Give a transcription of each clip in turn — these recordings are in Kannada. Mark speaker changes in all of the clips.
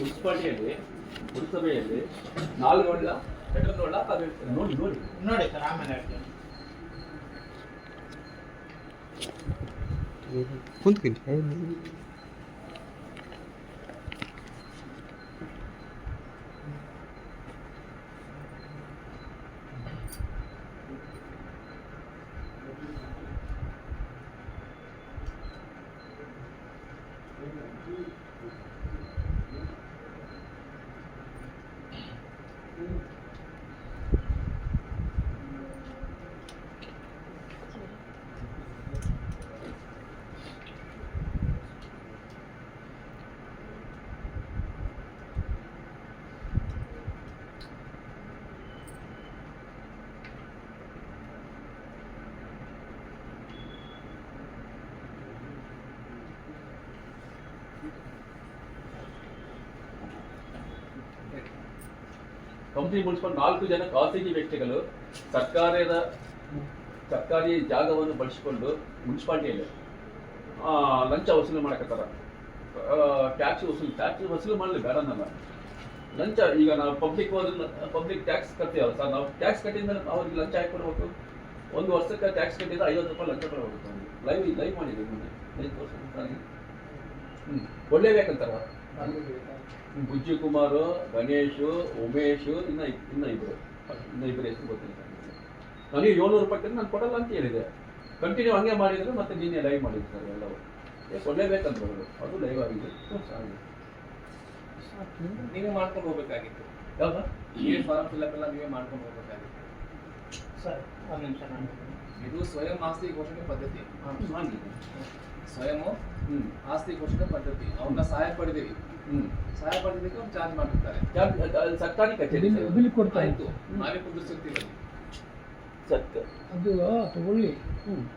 Speaker 1: ಮುನ್ಸಿಪಾಲಿಟಿಯಲ್ಲಿ ಪುರಸಭೆಯಲ್ಲಿ ನೋಡಿ ನೋಡಿ.
Speaker 2: ನೋಡಿ ಸರ್ ಆಮೇಲೆ ಹೇಳ್ತೀನಿ.
Speaker 3: ಕುಂತ್ಕೊಂಡು Thank you.
Speaker 1: ಕಂಪ್ನಿ ಮುನ್ಸಿಪಲ್ ನಾಲ್ಕು ಜನ ಖಾಸಗಿ ವ್ಯಕ್ತಿಗಳು ಸರ್ಕಾರದ ಸರ್ಕಾರಿ ಜಾಗವನ್ನು ಬಳಸಿಕೊಂಡು ಮುನ್ಸಿಪಾಲ್ಟಿಯಲ್ಲಿ ಲಂಚ ವಸೂಲಿ ಮಾಡಕತ್ತಾರ. ಟ್ಯಾಕ್ಸ್ ವಸೂಲಿ ಟ್ಯಾಕ್ಸ್ ವಸೂಲಿ ಮಾಡಲಿ ಬೇಡ ನನ್ನ. ಲಂಚ, ಈಗ ನಾವು ಪಬ್ಲಿಕ್ ಪಬ್ಲಿಕ್ ಟ್ಯಾಕ್ಸ್ ಕಟ್ತೀವಲ್ಲ ಸರ್, ನಾವು ಟ್ಯಾಕ್ಸ್ ಕಟ್ಟಿದ ಅವ್ರಿಗೆ ಲಂಚ ಹಾಕಿ ಕೊಡ್ಬೇಕು. ಒಂದು ವರ್ಷಕ್ಕೆ ಟ್ಯಾಕ್ಸ್ ಕಟ್ಟಿದ್ರೆ ಐವತ್ತು ರೂಪಾಯಿ ಲಂಚ ಕೊಡಬೇಕು. ಲೈವ್ ಲೈವ್ ಮಾಡಿದ್ರು ಮೊನ್ನೆ ಒಳ್ಳೇಬೇಕಂತಾರ ಬುಜ್ಜಿ ಕುಮಾರ್ ಗಣೇಶ್ ಉಮೇಶ್ ಇನ್ನ ಇನ್ನ ಇಬ್ರು. ಇನ್ನ ಇಬ್ಬರು ಹೆಸರು ಗೊತ್ತಿಲ್ಲ ನನಗೆ ಏಳ್ನೂರು ರೂಪಾಯಿ ಕೊಟ್ಟು ನಾನು ಕೊಡಲ್ಲ ಅಂತ ಹೇಳಿದೆ. ಕಂಟಿನ್ಯೂ ಹಂಗೆ ಮಾಡಿದ್ರು ಮತ್ತೆ ನೀನೆ ಲೈವ್ ಮಾಡಿದ್ರು ಸರ್ ಎಲ್ಲವೂ. ಏ ಕೊಡ್ಲೇಬೇಕಂತ ಅವರು. ಅದು ಲೈವ್ ಆಗಿದೆ ಚೆನ್ನಾಗಿದೆ
Speaker 4: ನೀವೇ ಮಾಡ್ಕೊಂಡು ಹೋಗ್ಬೇಕಾಗಿತ್ತು.
Speaker 1: ಯಾವ್ದಾ?
Speaker 4: ಈ ಫಾರ್ಮ್ ಫಿಲ್ಅಪ್ ಎಲ್ಲ ನೀವೇ ಮಾಡ್ಕೊಂಡು ಹೋಗ್ಬೇಕಾಗಿತ್ತು.
Speaker 2: ಸರ್ ಒಂದು ನಿಮಿಷ ನಾನು
Speaker 4: ಇದು ಸ್ವಯಂ ಆಸ್ತಿ ಘೋಷಣೆ ಪದ್ಧತಿ. ಸ್ವಯಂ ಆಸ್ತಿ ಘೋಷಣೆ ಪದ್ಧತಿ. ಅವ್ರನ್ನ ಸಹಾಯ
Speaker 1: ಪಡೆದಿವಿ
Speaker 4: ಸಹಾಯ ಪಡೆದಿದ್ದಕ್ಕೆ ಅವ್ರು ಚಾರ್ಜ್ ಮಾಡಿರ್ತಾರೆ
Speaker 1: ಅದು- ಅದು ಸರ್ಕಾರಿ ಕಚೇರಿ.
Speaker 5: ಬಿಲ್ ಕೊಡ್ತಾ
Speaker 4: ಇತ್ತು ನಾವೇ
Speaker 1: ಕುದುರಿಸುತ್ತೀವಿ.
Speaker 5: ಅದು ತಗೊಳ್ಳಿ.
Speaker 1: ಹ್ಮ್.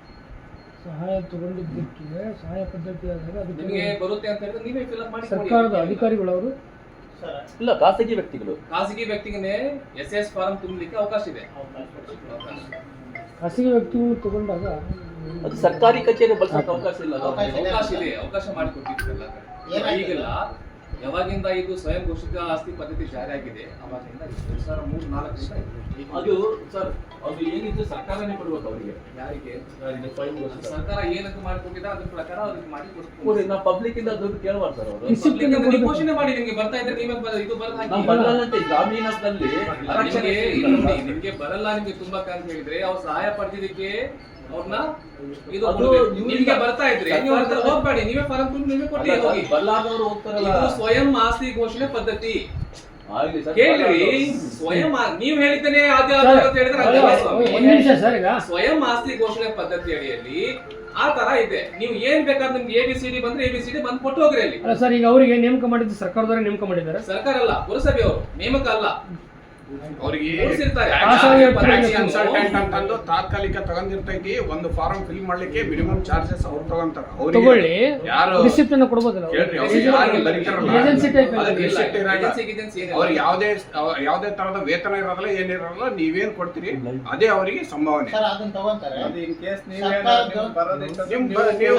Speaker 5: ಸಹಾಯ ತಗೊಂಡಿದ್ದಕ್ಕೆ ಸಹಾಯ ಪದ್ಧತಿ ಆದಾಗ
Speaker 4: ನಿಮಗೆ ಬರುತ್ತೆ ಅಂತ ಹೇಳಿದ್ರೆ ನೀವೇ ಫಿಲ್ಅಪ್ ಮಾಡಿ ಕೊಡಿ.
Speaker 5: ಸರ್ಕಾರದ ಅಧಿಕಾರಿಗಳು ಅವರು
Speaker 1: ಇಲ್ಲ ಖಾಸಗಿ ವ್ಯಕ್ತಿಗಳು.
Speaker 4: ಖಾಸಗಿ ವ್ಯಕ್ತಿಗೆ ಎಸ್ ಎಸ್ ಫಾರ್ಮ್ ತುಂಬಲಿಕ್ಕೆ ಅವಕಾಶ ಇದೆ.
Speaker 2: ಅವಕಾಶ.
Speaker 5: ಖಾಸಗಿ ವ್ಯಕ್ತಿಗಳು ತಗೊಂಡಾಗ
Speaker 1: ಅದು ಸರ್ಕಾರಿ ಕಚೇರಿ ಬಳಸೋಕೆ ಅವಕಾಶ ಇಲ್ಲ?
Speaker 2: ಅವಕಾಶ ಇದೆ.
Speaker 4: ಅವಕಾಶ
Speaker 2: ಮಾಡಿಕೊಟ್ಟಿದ್ರಲ್ಲ
Speaker 4: ಈಗೆಲ್ಲ ಯಾವಾಗಿಂದ ಇದು ಸ್ವಯಂ ಘೋಷಿತ ಆಸ್ತಿ ಪದ್ಧತಿ ಜಾರಿಯಾಗಿದೆ? ಅವಾಗಿಂದ ಎರಡು ಸಾವಿರ ಮೂರು ನಾಲ್ಕರಿಂದ ಇದೆ.
Speaker 1: ಅದು ಸರ್ ಅದು ಏನಿತ್ತು ಸರ್ಕಾರನೇ ಕೊಡ್ಬೇಕು ಅವರಿಗೆ.
Speaker 4: ಯಾರಿಗೆ?
Speaker 1: ಸ್ವಯಂ ಘೋಷಿತ.
Speaker 4: ಸರ್ಕಾರ ಏನಂತ ಮಾಡಿಕೊಟ್ಟಿದೆ ಅದ್ರ ಪ್ರಕಾರ ಅವ್ರಿಗೆ ಮಾಡಿ ಕೊಡ್ತೀವಿ
Speaker 1: ಕೊಡಿ ನಾವು ಪಬ್ಲಿಕ್ ಇಂದ ದುಡ್ಡು ಕೇಳಬಾರ್ದು ಸರ್ ಅವರು.
Speaker 4: ಘೋಷಣೆ ಮಾಡಿ ನಿಮ್ಗೆ ಬರ್ತಾ ಇದ್ರೆ ನೀವೇ ಜಾಮೀನಲ್ಲಿ ಇದು ಬರಲ್ಲ
Speaker 1: ಗ್ರಾಮೀಣದಲ್ಲಿ
Speaker 4: ನಿಮ್ಗೆ ಬರಲ್ಲ ನಿಮ್ಗೆ ತುಂಬಾ ಅಂತ ಹೇಳಿದ್ರೆ ಅವ್ರು ಸಹಾಯ ಪಡೆದಿದ್ದಕ್ಕೆ ಅವ್ರನ್ನ ಇದು ನಿಮ್ಗೆ ಬರ್ತಾ ಇದ್ರೆ. ನೀವು ಹೋಗ್ಬೇಡಿ. ನೀವೇ ಫಾರಂ ತುಂಬ ನೀವೇ ಕೊಟ್ಟಿ ಹೋಗಿ.
Speaker 1: ಬಲ್ಲಾದವರು ಹೋಗ್ತಾರಲ್ಲ.
Speaker 4: ಇದು ಸ್ವಯಂ ಆಸ್ತಿ ಘೋಷಣೆ ಪದ್ಧತಿ. ಕೇಳ್ರಿ. ಸ್ವಯಂ ನೀವ್ ಹೇಳಿದ್ದೇನೆ ಆದ್ಯ ಅಂತ ಹೇಳಿದ್ರೆ ಅದಲ್ಲ
Speaker 5: ನಿಮಿಷ ಸರ್ ಈಗ.
Speaker 4: ಸ್ವಯಂ ಆಸ್ತಿ ಘೋಷಣೆ ಪದ್ಧತಿ ಅಡಿಯಲ್ಲಿ ಆ ತರ ಇದೆ. ನೀವು ಏನ್ ಬೇಕಾದ್ರೆ ನಿಮ್ಗೆ ಎ ಬಿ ಸಿ ಡಿ ಬಂದ್ರೆ ಎ ಬಿ ಸಿ ಡಿ ಬಂದ್ ಕೊಟ್ಟು ಹೋಗ್ರಿ ಅಲ್ಲಿ.
Speaker 5: ಅಲ್ಲ ಸರ್ ಈಗ ಅವರಿಗೆ ನೇಮಕ ಮಾಡಿದ್ದು ಸರ್ಕಾರದವರೇ ನೇಮಕ ಮಾಡಿದ್ದಾರೆ.
Speaker 4: ಸರ್ಕಾರ ಅಲ್ಲ ಪುರಸಭೆಯವರು ನೇಮಕ ಅಲ್ಲ.
Speaker 6: ಅವ್ರಿಗೆ ಕನ್ಸಲ್ಟೆಂಟ್ ಅಂತಂದು ತಾತ್ಕಾಲಿಕ ತಗೊಂಡಿರ್ತೈತಿ ಒಂದು ಫಾರ್ಮ್ ಫಿಲ್ ಮಾಡ್ಲಿಕ್ಕೆ ಮಿನಿಮಮ್ ಚಾರ್ಜಸ್ ಅವ್ರು ತಗೊಂತಾರ. ಯಾರು
Speaker 5: ಕೊಡ್ಬೋದಲ್ಲ?
Speaker 6: ಕೇಳ್ರಿ ಅವ್ರಿಗೆ ಯಾರು ಬರೀತಾರಲ್ಲ?
Speaker 5: ಏಜೆನ್ಸಿ ಟೈಪ್
Speaker 4: ಏನಿಲ್ಲ.
Speaker 6: ಅವ್ರಿಗೆ ಯಾವುದೇ ಯಾವುದೇ ತರದ ವೇತನ ಇರೋದಿಲ್ಲ ಏನಿರಲ್ಲ ನೀವೇನ್ ಕೊಡ್ತೀರಿ ಅದೇ ಅವರಿಗೆ ಸಂಭಾವನೆ.
Speaker 2: ಸರ್ ಅದನ್ನ ತಗೊಂತಾರೆ.
Speaker 7: ಅದು ಇನ್ ಕೇಸ್
Speaker 2: ಸರ್ಕಾರದ್ದು-
Speaker 7: ನೀವೇನಾದ್ರು